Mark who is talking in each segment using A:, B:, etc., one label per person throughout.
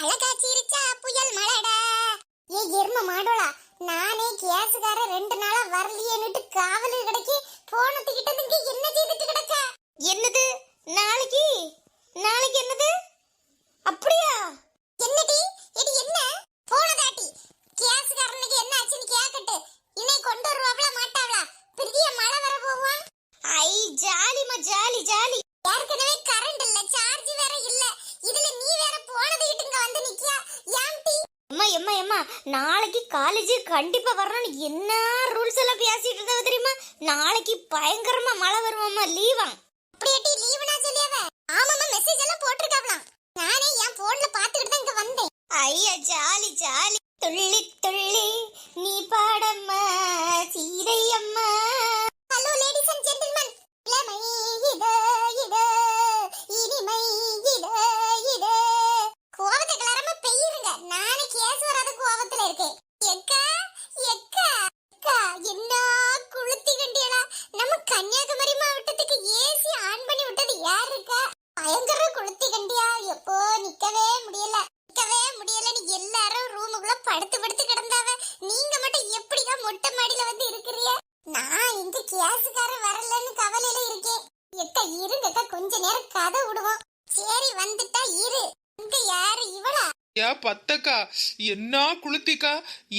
A: அழகா சிரிச்சா புயல் மலடா ஏ எரும மாடோளா நானே கேஸுக்கார ரெண்டு நாளா வரலையேன்னுட்டு காவலில் கிடக்கி போனதுக்கிட்ட இங்க என்ன செய்துட்டு கிடக்க? என்னது? நாளைக்கு? நாளைக்கு என்னது? அப்படியா? என்னடி? இது என்ன? போனதாட்டி கேஸுக்காரனுக்கு என்ன ஆச்சுன்னு கேக்கட்டு இன்னை கொண்டு வருவாங்களா மாட்டாங்களா பெரிய மழை வர போவான் ஐ ஜாலிமா ஜாலி ஜாலி ஏற்கனவே கரண்ட் இல்ல சார்ஜ் வேற இல்ல இதுல நீ வேற போனதுக்கிட்டு இங்க வந்து நிக்கியா ஏம்டி அம்மா அம்மா அம்மா நாளைக்கு காலேஜ் கண்டிப்பா வரணும்னு என்ன ரூல்ஸ் எல்லாம் பேசிட்டு இருந்தவ தெரியுமா? நாளைக்கு பயங்கரமா மழை வருமாமா லீவா எக்கா எக்கா எக்கா என்ன குளுத்தி கண்டியடா நம்ம கன்னியாகுமரி மாவட்டத்துக்கு ஏசி ஆன் பண்ணி விட்டது யார் இருக்கா பயங்கர குளுத்தி கண்டியா எப்போ நிக்கவே முடியல. நிக்கவே முடியலன்னு எல்லாரும் ரூமுக்குள்ள படுத்து படுத்து கிடந்தாவ. நீங்க மட்டும் எப்படிக்கா மொட்டை மாடியில வந்து இருக்கிறீங்க? நான் இங்க கேஸுக்கார வரலன்னு கவலையில இருக்கேன். எக்கா இருங்கக்கா கொஞ்ச நேரம் கதை விடுவோம். சரி வந்துட்டா இரு. இங்க யாரு? இவளா?
B: ஏ பத்தக்கா. என்ன குளுத்திக்கா?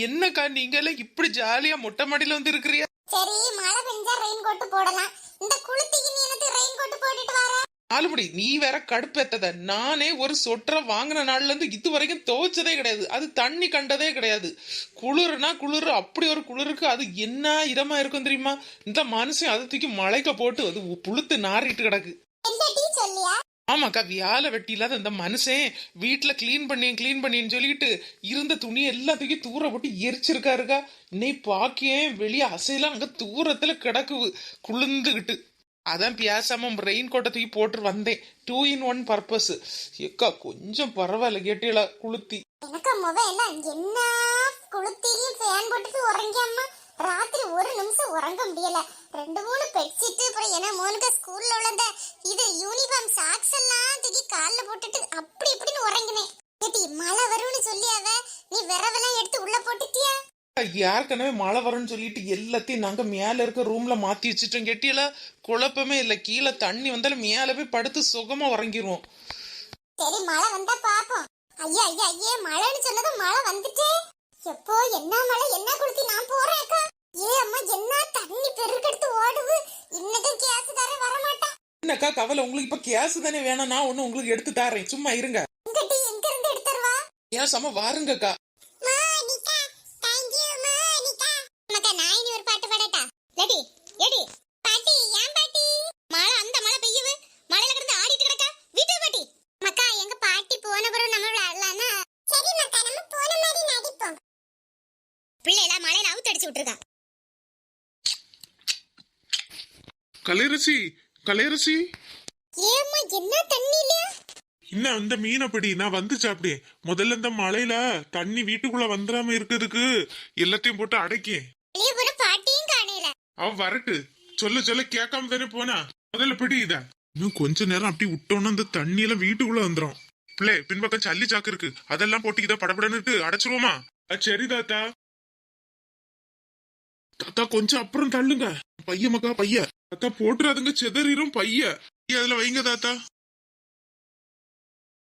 B: என்னக்கா நீங்க எல்லாம் இப்படி ஜாலியா மொட்டை மாடியில வந்து இருக்கிறியா
A: சரி மழை பெஞ்சா ரெயின் கோட் போடலாம். இந்த குளுத்திக்கு நீ எனக்கு ரெயின் கோட் போட்டுட்டு வர?
B: ஆளுபடி நீ வேற கடுப்பேத்தத. நானே ஒரு சொட்டரை வாங்கின நாள்ல இருந்து இது வரைக்கும் துவைச்சதே கிடையாது. அது தண்ணி கண்டதே கிடையாது. குளிர்னா குளிர் அப்படி ஒரு குளிருக்கு. அது என்ன இதமா இருக்கும் தெரியுமா? இந்த மனுஷன் அதை தூக்கி மழைக்க போட்டு அது புளுத்து நாறிட்டு கிடக்கு. ஆமாக்கா வியால வெட்டி இல்லாத இந்த மனுஷன் வீட்டில் க்ளீன் பண்ணி க்ளீன் பண்ணின்னு சொல்லிட்டு இருந்த துணி எல்லாத்தையும் தூர போட்டு எரிச்சிருக்காருக்கா. இன்னை பாக்கியேன் வெளியே அசையெல்லாம் அங்கே தூரத்தில் கிடக்குது குளிர்ந்துகிட்டு. அதான் பியாசாமம் ரெயின் கோட்டை தூக்கி போட்டு வந்தேன். டூ இன் ஒன் பர்பஸ் எக்கா கொஞ்சம் பரவாயில்ல கேட்டீங்களா குளுத்தி.
A: எனக்கு என்ன குளுத்திலையும் ஃபேன் போட்டுட்டு உறங்கியம்மா. ராத்திரி ஒரு நிமிஷம் உறங்க முடியல. ரெண்டு மூணு பெட்ஷீட் அப்புறம் என்ன மோனுக்கு ஸ்கூல்ல உள்ள இது யூனிஃபார்ம் சாக்ஸ் எல்லாம் தூக்கி கால்ல போட்டுட்டு அப்படி இப்படின்னு உறங்கினேன். ஏட்டி மழை வரும்னு சொல்லியாவ? நீ விரவெல்லாம் எடுத்து உள்ள போட்டுட்டியா?
B: ஏற்கனவே மழை வரும்னு சொல்லிட்டு எல்லாத்தையும் நாங்க மேல இருக்க ரூம்ல மாத்தி வச்சுட்டோம். கேட்டியல குழப்பமே இல்ல. கீழே தண்ணி வந்தாலும் மேல போய் படுத்து சுகமா உறங்கிருவோம்.
A: சரி மழை வந்தா பாப்போம். ஐயா ஐயா ஐயே மழைன்னு சொன்னதும் மழை வந்துட்டே. எப்போ என்ன மழை என்ன குளுத்தி நான் போறேன் அக்கா? ஏ அம்மா என்ன தண்ணி பெருக்கெடுத்து ஓடுது. இன்னைக்கும் கேஸுக்காரன் வர மாட்டான்
B: என்னக்கா கவலை? உங்களுக்கு இப்ப கேஸ் தானே வேணும். நான் ஒண்ணு உங்களுக்கு எடுத்து தாரேன். சும்மா இருங்க.
A: இங்க டீ எங்க இருந்து எடுத்துருவா
B: ஏன் சம வாருங்கக்கா
A: மானிகா தேங்க் யூ மானிகா மக்கா நான் இனி ஒரு பாட்டு பாடட்டா லடி எடி பாட்டி ஏன் பாட்டி மழை அந்த மழை பெய்யுது மழையில கிடந்து ஆடிட்டு கிடக்கா வீட்டு பாட்டி மக்கா எங்க பாட்டி போன பிறகு நம்ம விளையாடலாம்னா சரி மக்கா நம்ம போன மாதிரி நடிப்போம் பிள்ளைல அடிச்சு விட்டுருக்கா.
C: கலையரசி கலையரசி.
A: ஏம்மா என்ன தண்ணி இல்லையா?
C: இன்னும் அந்த மீனை பிடி நான் வந்து சாப்பிட்டேன் முதல்ல இந்த மழையில தண்ணி வீட்டுக்குள்ள வந்துடாம இருக்கிறதுக்கு எல்லாத்தையும் போட்டு
A: போன பாட்டியும் காணையில
C: அவ வரட்டு. சொல்ல சொல்ல கேட்காம தானே போனா? முதல்ல பிடி இத. இன்னும் கொஞ்ச நேரம் அப்படி விட்டோம்னா அந்த தண்ணி எல்லாம் வீட்டுக்குள்ள வந்துடும் பிள்ளை பின்பக்கம் சல்லி சாக்கு இருக்கு. அதெல்லாம் போட்டு இதை படபடன்னுட்டு அடைச்சிருவோமா? சரி தாத்தா. தாத்தா கொஞ்சம் அப்புறம் தள்ளுங்க. பைய மக்கா பைய. தாத்தா போட்டுறாதுங்க. செதறிரும் பைய. அதுல வைங்க தாத்தா.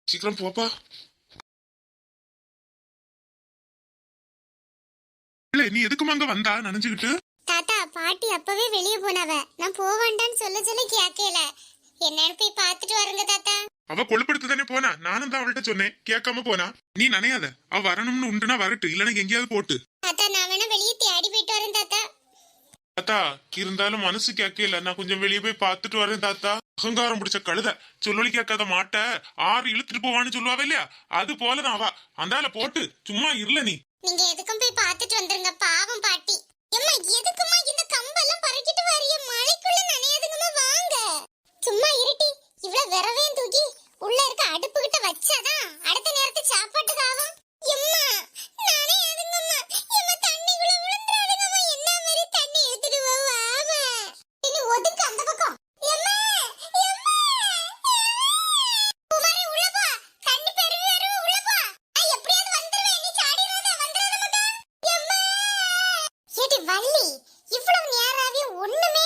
C: சீக்கிரம் போப்பா. இல்ல நீ எதுக்குமா அங்க வந்தா? நினைச்சுக்கிட்டு
A: தாத்தா பாட்டி அப்பவே வெளியே போனவ. நான் போவேண்டான்னு சொல்ல சொல்ல கேட்கல என்னன்னு போய் பார்த்துட்டு வரங்க தாத்தா.
C: அவ கொழுப்படுத்து தானே போனா? நானும் தான் அவள்கிட்ட சொன்னேன். கேட்காம போனா? நீ நனையாத. அவ வரணும்னு உண்டுனா வரட்டு. இல்லைன்னா எங்கேயாவது போட்டு.
A: தாத்தா நான் வேணா வெளியே தேடி போயிட்டு வரேன் தாத்தா.
C: தாத்தா இருந்தாலும் மனசு கேட்கல. நான் கொஞ்சம் வெளியே போய் பார்த்துட்டு வரேன் தாத்தா. அகங்காரம் பிடிச்ச கழுத. சொல்லி கேட்காத மாட்ட. ஆறு இழுத்துட்டு போவான்னு சொல்லுவாவே இல்லையா? அது போலதான் அவ. அந்தால போட்டு. சும்மா இருல நீ.
A: நீங்க எதுக்கும் போய் பார்த்துட்டு வந்துருங்க பாவம் பாட்டி. எம்மா எதுக்குமா இந்த கம்பெல்லாம் பறக்கிட்டு வரிய மழைக்குள்ள நனையாதுங்கம்மா வாங்க. சும்மா இருட்டி. இவ்வளவு விரவையும் தூக்கி உள்ள இருக்க அடுப்பு கிட்ட வச்சாதான் அடுத்த நேரத்து சாப்பாட்டுக்கு ஆகும். வள்ளி இவ்வளவு நேராவே
B: ஒண்ணுமே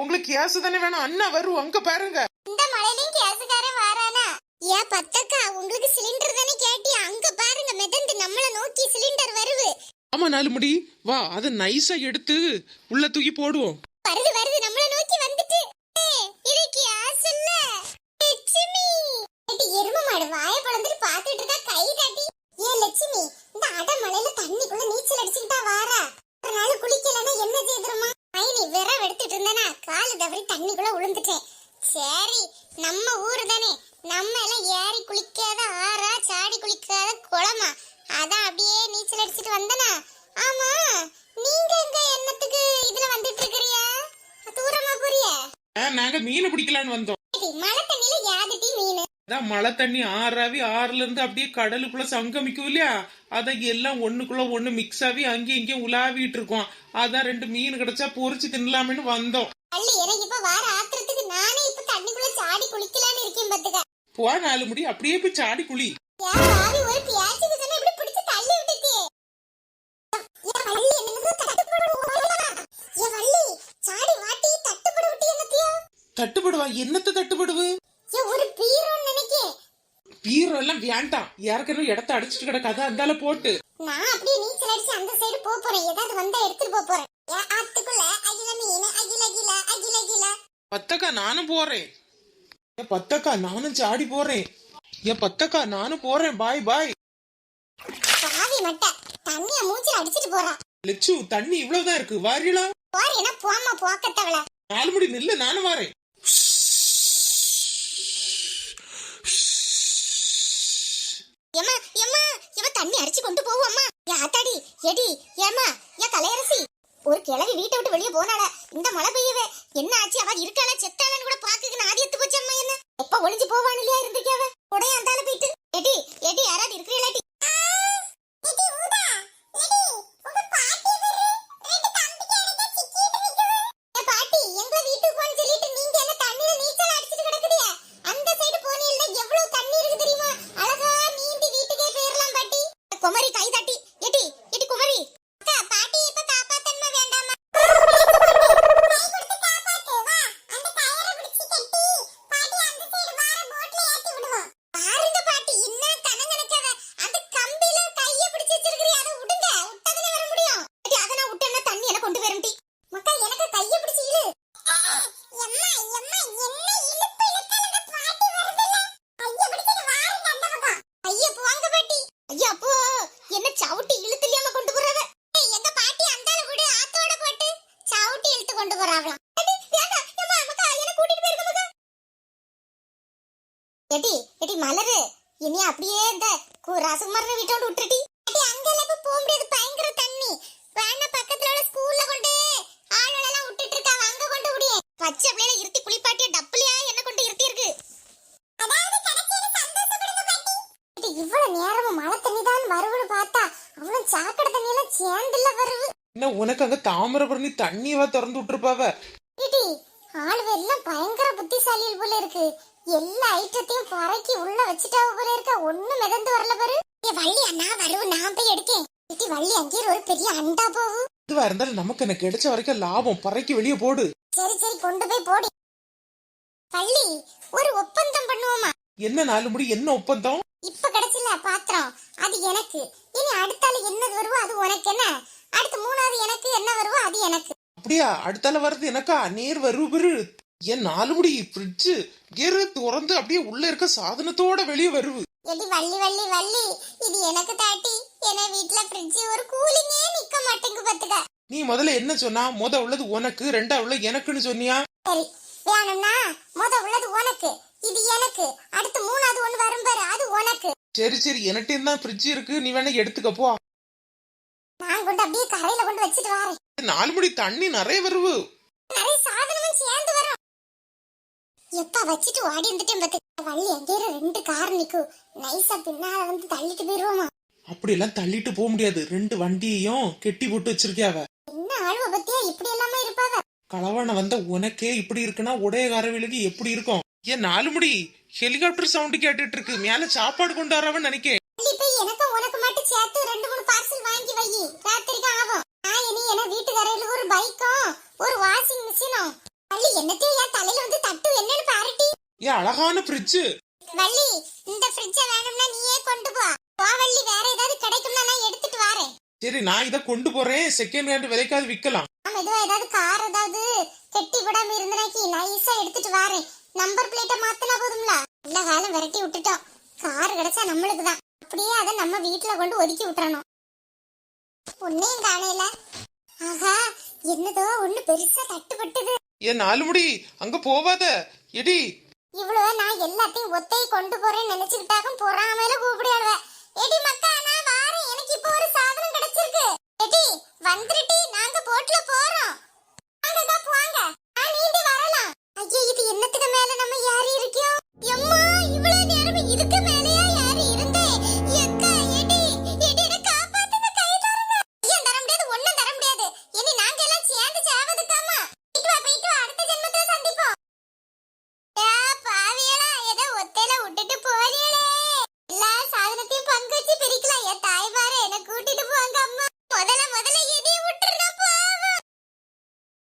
B: உங்களுக்கு கேஸ் தானே வேணும்? அண்ணா வரும் அங்க பாருங்க.
A: இந்த மழையிலயும் கேஸுக்காரன் வாரானா? ஏன் பத்தக்கா? உங்களுக்கு சிலிண்டர் தானே கேட்டி. அங்க பாருங்க மிதந்து நம்மள நோக்கி சிலிண்டர் வருது.
B: ஆமா நாலு முடி வா அதை நைஸா எடுத்து உள்ள தூக்கி போடுவோம்.
A: வருது வருது நம்மள நோக்கி வந்துட்டு ஏய், இது கேஸ் இல்ல லட்சுமி ஏடி, எருமை மாடு வாய பழந்துட்டு பாத்துட்டு இருக்கா கை காட்டி ஏன் லட்சுமி இந்த அடை மலையில தண்ணிக்குள்ள நீச்சல் அடிச்சுக்கிட்டா வாரா ஒரு நாள் குளிக்கலன்னா என்ன செய்திருமா மைனி விரவ எடுத்துட்டு இருந்தேனா காலு தவறி தண்ணிக்குள்ள விழுந்துட்டேன் சரி நம்ம ஊரு தானே நம்ம எல்லாம் ஏறி குளிக்காத ஆறா சாடி குளிக்காத குளமா அதான் அப்படியே நீச்சல் அடிச்சிட்டு வந்தனா ஆமா நீங்க எங்க என்னத்துக்கு இதுல வந்துட்டு இருக்கிறியா தூரமா போறிய
B: ஆ, நாங்க மீன் பிடிக்கலான்னு வந்தோம்.
A: மழை தண்ணியில யாதுட்டி மீன்?
B: அதான் மழை தண்ணி ஆறாவி ஆறுல இருந்து அப்படியே கடலுக்குள்ள சங்கமிக்கும் இல்லையா? அதை எல்லாம் ஒண்ணுக்குள்ள ஒண்ணு மிக்ஸ் ஆகி அங்கேயும் இங்கேயும் உலாவிட்டு இருக்கோம். அதான் ரெண்டு மீன் கிடைச்சா பொரிச்சு தின்னலாமேன்னு வந்தோம். போ நாலு முடி. அப்படியே போய் சாடி குழி
A: ஒரு பியாச்சுக்கு சொன்ன இப்படி பிடிச்சு தள்ளி விட்டுட்டே ஏன் வள்ளி என்னது தட்டுப்படுவா ஏன் வள்ளி சாடி வாட்டி தட்டுப்பட விட்டு என்னத்தியா
B: தட்டுப்படுவா? என்னத்த தட்டுப்படுவு?
A: ஒரு பீரோன்னு நினைக்கேன்
B: பீரோ எல்லாம் வேண்டாம். ஏற்கனவே இடத்த அடிச்சிட்டு கிடக்காத அந்தால போட்டு.
A: நான் அப்படியே நீச்சல் அடிச்சு அந்த சைடு போக போறேன். ஏதாவது வந்தா எடுத்துட்டு போக போறேன். ஆத்துக்குள்ள. அகில மீன் அகில அகில அகில அகில
B: பத்தக்கா நானும் போறேன். ஏ பத்தக்கா நானும் சாடி போறேன். ஏ பத்தக்கா நானும் போறேன். பாய் பாய்.
A: பாவி மட்டை. தண்ணிய மூச்சில் அடிச்சிட்டு போறா.
B: லெச்சு தண்ணி இவ்வளவுதான் இருக்கு. வாரியலா
A: போறேன்னா போம்மா போக்கத்தவள.
B: நாலு முடி நில்லு நானும் வரேன்.
A: எம்மா எம்மா இவ தண்ணி அடிச்சு கொண்டு போவோம்மா யாத்தாடி எடி ஏமா ஏன் தலையரசி. ஒரு கிழவி வீட்டை விட்டு வெளியே போனால இந்த மழை பெய்யவே. என்ன ஆச்சு? அவ இருக்காளா? செத்தாளான்னு கூட பாக்குக்கு நாதி எத்து போச்சு அம்மா என்ன? எப்ப ஒளிஞ்சு போவான் இல்லையா இருந்திருக்காவ உடைய அந்தால போயிட்டு? எடி எடி யாராவது இருக்கிறீங்களாட்டி பாட்டி எங்க வீட்டுக்கு போன்னு சொல்லிட்டு நீங்க என்ன தண்ணியில நீச்சல் அடிச்சிட்டு கிடக்குறியா அந்த சைடு போனீல்ல எவ்வளவு தண்ணி இருக்கு தெரியுமா அழகா நீந்தி வீட்டுக்கே போயிரலாம் பாட்டி குமரி கை தட்டி எட்டி எட்டி குமரி அக்கா பாட்டி இப்ப காப்பாத்தன்மா வேண்டாமா பாருங்க பாட்டி என்ன கனகனக்கவ அந்த கம்பியில கைய பிடிச்சு வச்சிருக்கிறீ அதை விடுங்க விட்டதுல வர முடியும் ஏடி அத நான் விட்டேன்னா தண்ணி என்ன கொண்டு வரும் டி மக்கா எனக்கு கைய பிடிச்சு இழு எம்மா எம்மா என்ன இழுப்பு இழுத்தால பாட்டி வருதுல கைய பிடிச்சிட்டு வாருங்க அந்த பக்கம் ஐயா போங்க பாட்டி ஐயா அப்போ என்ன சவுட்டி இழுத்துலியாம கொண்டு போறவ ஏய், எங்க பாட்டி அந்தால விடு ஆத்தோட போட்டு சவுட்டி இழுத்து கொண்டு போறாவலாம் எடி எடி மலரு இனி அப்படியே இந்த கு- ரசகுமாரனை வீட்டோட விட்டுட்டி எடி அங்கெல்லாம் இப்ப போக முடியாது பயங்கர தண்ணி. வேணா பக்கத்துல உள்ள ஸ்கூல்ல கொண்டு ஆளுகளெல்லாம் விட்டுட்டு இருக்காங்க அங்க கொண்டு விடியே பச்சை அப்படியே இருத்தி குளிப்பாட்டிய டப்புலியா என்ன கொண்டு இருத்தி இருக்கு. எடி, இவ்வளவு நேரமும் மழை தண்ணி தான் வருவனு பார்த்தா அவ்வளவு சாக்கடை தண்ணி எல்லாம் சேர்ந்துல வருது
B: என்ன உனக்கு அங்க தாமிரபரணி தண்ணியவா திறந்து விட்டுருப்பாவ?
A: இடி ஆளுவ எல்லாம் பயங்கர புத்திசாலிகள் போல இருக்கு. எல்லா ஐட்டத்தையும் பறக்கி உள்ள வச்சுட்டா போல இருக்க. ஒண்ணும் மிதந்து வரல பாரு. ஏ வள்ளி அண்ணா வருவு நான் போய் எடுக்கேன். இடி வள்ளி அங்கே ஒரு பெரிய அண்டா போகும்
B: இதுவா இருந்தாலும் நமக்கு எனக்கு கிடைச்ச வரைக்கும் லாபம். பறைக்கு வெளியே போடு.
A: சரி சரி கொண்டு போய் போடு. வள்ளி ஒரு ஒப்பந்தம் பண்ணுவோமா?
B: என்ன நாலு முடி என்ன ஒப்பந்தம்?
A: இப்ப கிடைச்சல பாத்திரம். அது எனக்கு. இனி அடுத்தால என்னது வருவோ அது உனக்கு என்ன அடுத்து மூணாவது எனக்கு என்ன வருவோ அது எனக்கு.
B: அப்படியா? அடுத்தால வர்றது எனக்கா? நேர் வரு ஏன் நாலு முடி ஃப்ரிட்ஜு ஏறு திறந்து அப்படியே உள்ள இருக்க சாதனத்தோட வெளியே வருவு.
A: எடி வள்ளி வள்ளி வள்ளி. இது எனக்கு தாட்டி. என வீட்ல ஃப்ரிட்ஜ் ஒரு கூலிங்கே நிக்க மாட்டேங்கு பாத்துக்க.
B: நீ முதல்ல என்ன சொன்னா? முத உள்ளது உனக்கு ரெண்டா உள்ள எனக்குன்னு சொன்னியா?
A: சரி வேணும்னா முத உள்ளது உனக்கு. இது எனக்கு. அடுத்து மூணாவது ஒண்ணு வரும் பாரு அது உனக்கு.
B: சரி சரி. எனட்டையும் தான் ஃப்ரிட்ஜ் இருக்கு. நீ வேணா எடுத்துக்க போ.
A: கொண்டு அப்படியே கரையில கொண்டு வச்சுட்டு வரேன்
B: நாலு முடி தண்ணி நிறைய வருவு
A: நிறைய சாதனமும் சேர்ந்து வரும். எப்ப வச்சுட்டு ஓடி இருந்துட்டேன் பாத்து. வள்ளி எங்கேயோ ரெண்டு கார் நிக்கும். நைஸா பின்னால வந்து தள்ளிட்டு போயிருவோமா?
B: அப்படியெல்லாம் தள்ளிட்டு போக முடியாது. ரெண்டு வண்டியையும் கெட்டி போட்டு வச்சிருக்கியாவ
A: என்ன ஆளுவ பத்தியா? இப்படி எல்லாமே இருப்பாவ?
B: களவான வந்த உனக்கே இப்படி இருக்குன்னா உடைய காரவிலுக்கு எப்படி இருக்கும்? ஏன் நாலு முடி? ஹெலிகாப்டர் சவுண்டு கேட்டுட்டு இருக்கு. மேல சாப்பாடு கொண்டு வரவன் நினைக்கேன்
A: வள்ளி போய் எனக்கும் உனக்கு மட்டும் சேர்த்து ரெண்டு மூணு பார்சல் வாங்கி வை ராத்திரிக்கு ஆகும் நான் இனி என வீட்டுக்காரர்களுக்கு ஒரு பைக்கும் ஒரு வாஷிங் மிஷினும் வள்ளி என்னத்தையும் என் தலையில வந்து தட்டு என்னன்னு பாருட்டி
B: ஏன் அழகான ஃப்ரிட்ஜு
A: வள்ளி இந்த ஃப்ரிட்ஜ வேணும்னா நீயே கொண்டு போ. போ வள்ளி வேற ஏதாவது கிடைக்கும்னா நான் எடுத்துட்டு வரேன்.
B: சரி நான் இதை கொண்டு போறேன். செகண்ட் ஹேண்ட் விலைக்காவது விற்கலாம்.
A: நாம இதுவா ஏதாவது கார் ஏதாவது கெட்டி விடாம இருந்தனாக்கி நைஸா எடுத்துட்டு வரேன். நம்பர் பிளேட்டை மாத்தினா போதும்ல? நல்ல காலம் விரட்டி விட்டுட்டோம். கார் கிடைச்சா நம்மளுக்கு தான் அப்படியே அதை நம்ம வீட்டுல கொண்டு ஒதுக்கி விட்டுறணும். ஒன்னையும் காணையில ஆஹா என்னதோ ஒண்ணு பெருசா தட்டுப்பட்டது.
B: ஏன் நாலு முடி அங்க போவாத. எடி
A: இவ்வளவு நான் எல்லாத்தையும் ஒத்தை கொண்டு போறேன்னு நினைச்சுக்கிட்டாக்கும் பொறாமையில கூப்பிடுவாளுவ. எடி மக்கா நான் வாரேன். எனக்கு இப்போ ஒரு சாதனம் கிடைச்சிருக்கு. எடி வந்துருட்டி நாங்க போட்ல போறோம். வாங்கக்கா போங்க. நான் நீந்தி வரலாம். ஐயா இது என்னத்துக்கு மேல நம்ம யாரி இருக்கியோ எம்மா இவ்வளவு நேரம் இதுக்கு மேலயா யாரி இருந்தே